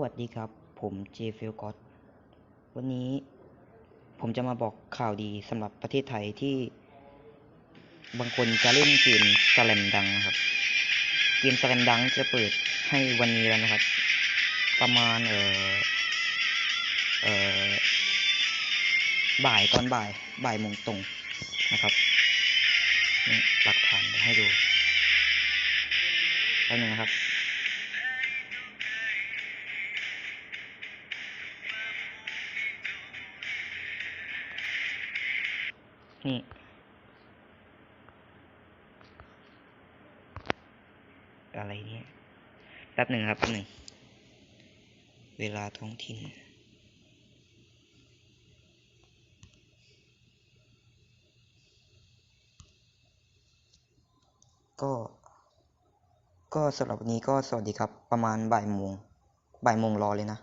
วัสดีครับ ผมเจฟ l ลกอตวันนี้ผมจะมาบอกข่าวดีสำหรับประเทศไทยที่บางคนจะเล่นเกมสแลมดังนะครับ เกมสแลมดังจะเปิดให้วันนี้แล้วนะครับ ประมาณเอ่อเอ่อบ่ายตอนบ่ายบ่ายโมงตรงนะครับหลักฐานให้ดูแป๊บนึงนะครับ นี่ อะไรเนี่ยแป๊บหนึ่งครับแป๊บหนึ่ง เวลาท้องถิ่นก็ ก็สำหรับวันนี้ก็สวัสดีครับ ประมาณบ่ายโมงบ่ายโมงรอเลยนะ